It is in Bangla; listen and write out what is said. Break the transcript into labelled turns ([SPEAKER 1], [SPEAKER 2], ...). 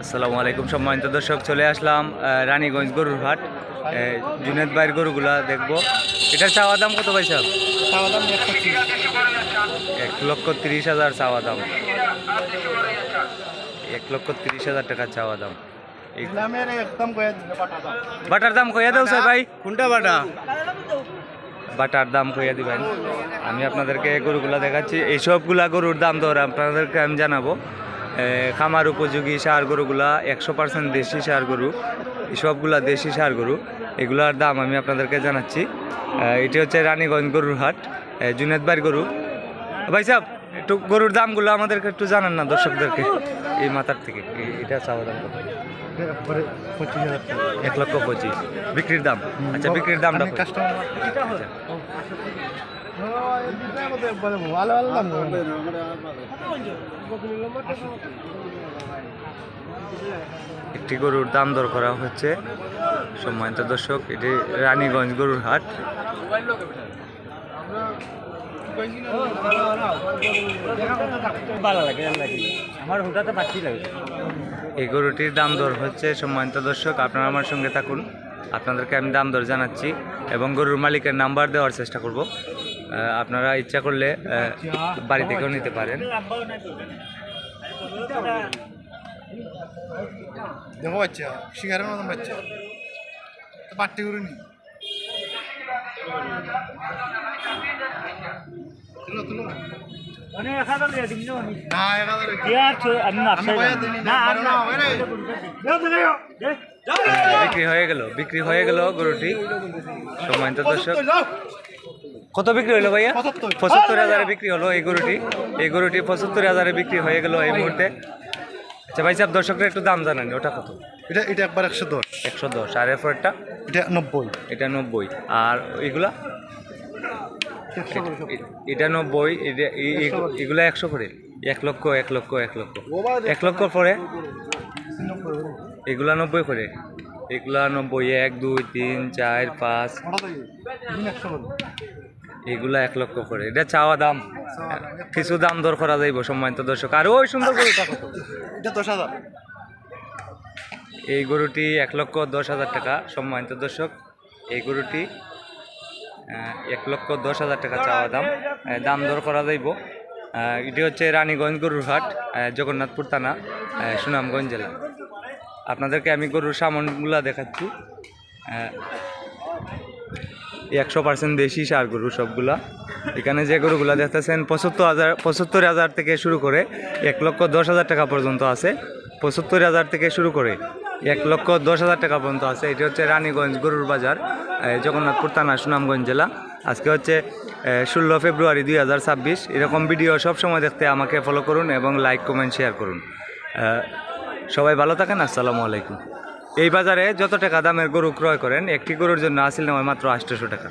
[SPEAKER 1] আসসালামু আলাইকুম সম্মানিত দর্শক চলে আসলাম রানীগঞ্জ গরুর হাট। জুনেদ ভাইয়ের গরুগুলা দেখব। এটার চাওয়া দাম কত পয়সা
[SPEAKER 2] চাওয়া দাম
[SPEAKER 1] এক লক্ষ তিরিশ। হাজার চাওয়া দাম। এক লক্ষ তিরিশ হাজার টাকা চাওয়া দাম। বাটার দাম। কইয়া দেও স্যার ভাই।
[SPEAKER 2] কোনটা বাটা?
[SPEAKER 1] বাটার দাম কইয়া দিবেন। আমি আপনাদেরকে গরুগুলা দেখাচ্ছি। এই সবগুলা গরুর দাম দর আপনাদেরকে আমি জানাব। খামার উপযোগী সার গরুগুলা একশো পার্সেন্ট দেশি সার গরু এই সবগুলা দেশি সার গরু এগুলার দাম আমি আপনাদেরকে জানাচ্ছি। এটি হচ্ছে রানীগঞ্জ গরুর হাট এ, জুনেদ বাড়ির গরু। ভাই সাহেব একটু গরুর দামগুলো আমাদেরকে একটু জানান না দর্শকদেরকে। এই মাথার থেকে এটা চাওয়া দাম এক লক্ষ পঁচিশ। বিক্রির দাম? আচ্ছা বিক্রির দামটা
[SPEAKER 2] ভালো ভালো দাম
[SPEAKER 1] একটি গরুর দাম দর করা হচ্ছে। সম্মানিত দর্শক এটি রানীগঞ্জ গরুর হাট।
[SPEAKER 2] আমার হুটাতে পাচ্ছি লাগে
[SPEAKER 1] এই গরুটির দাম দর হচ্ছে সম্মানিত দর্শক আপনারা আমার সঙ্গে থাকুন। আপনাদেরকে আমি দাম দর জানাচ্ছি এবং গরুর মালিকের নাম্বার দেওয়ার চেষ্টা করব। আপনারা ইচ্ছা করলে বাড়ি থেকেও নিতে পারেন।
[SPEAKER 2] দেখো বাচ্চা শিকারের মতন বাচ্চা। পাট্টি করে না।
[SPEAKER 1] বিক্রি হয়ে গেল বিক্রি হয়ে গেল গরুটি। সম্মানিত দর্শক। কত বিক্রি হলো ভাইয়া?
[SPEAKER 2] পঁচাত্তর।
[SPEAKER 1] হাজারে বিক্রি হলো এই গরুটি। এই গরুটি পঁচাত্তর হাজারে বিক্রি হয়ে গেল এই মুহূর্তে। আচ্ছা ভাই সাহেব দর্শকরা একটু দাম জানান ওটা কত?
[SPEAKER 2] এটা এটা একবার একশো দশ।
[SPEAKER 1] একশো দশ। আর এরপরটা
[SPEAKER 2] এটা নব্বই।
[SPEAKER 1] এটা নব্বই। আর এগুলা? এটা নব্বই এগুলা একশো করে। এক লক্ষ এক লক্ষ এক লক্ষ। এক লক্ষ পরে
[SPEAKER 2] করে।
[SPEAKER 1] এগুলা নব্বই করে। এগুলা নব্বই। এক দুই তিন চার পাঁচ।
[SPEAKER 2] করে।
[SPEAKER 1] এগুলা এক লক্ষ করে। এটা চাওয়া দাম। কিছু দাম দর করা যাইব সম্মানিত দর্শক। আর ওই সুন্দর গরুটা কত
[SPEAKER 2] এটা দশ হাজার।
[SPEAKER 1] এই গরুটি এক লক্ষ দশ হাজার টাকা সম্মানিত দর্শক। এই গরুটি এক লক্ষ দশ হাজার টাকা চাওয়া দাম। দাম দর করা যাইব। এটি হচ্ছে রানীগঞ্জ গরুর হাট জগন্নাথপুর থানা সুনামগঞ্জ জেলা। আপনাদেরকে আমি গরুর সামানগুলা দেখাচ্ছি। একশো পার্সেন্ট দেশি সার গরু সবগুলা। এখানে যে গরুগুলা দেখতেছেন, পঁচাত্তর হাজার পঁচাত্তর হাজার থেকে শুরু করে এক লক্ষ দশ হাজার টাকা পর্যন্ত আছে। পঁচাত্তর হাজার থেকে শুরু করে এক লক্ষ দশ হাজার টাকা পর্যন্ত আছে। এটি হচ্ছে রানীগঞ্জ গরুর বাজার জগন্নাথপুর থানা, সুনামগঞ্জ জেলা। আজকে হচ্ছে ষোলো ফেব্রুয়ারি দুই হাজার ছাব্বিশ। এরকম ভিডিও সবসময় দেখতে আমাকে ফলো করুন এবং লাইক কমেন্ট শেয়ার করুন। সবাই ভালো থাকেন, আসসালামু আলাইকুম। এই বাজারে যত টাকা দামের গরু ক্রয় করেন, একটি গরুর জন্য আসিল নেওয়া মাত্র আটশোশো টাকা।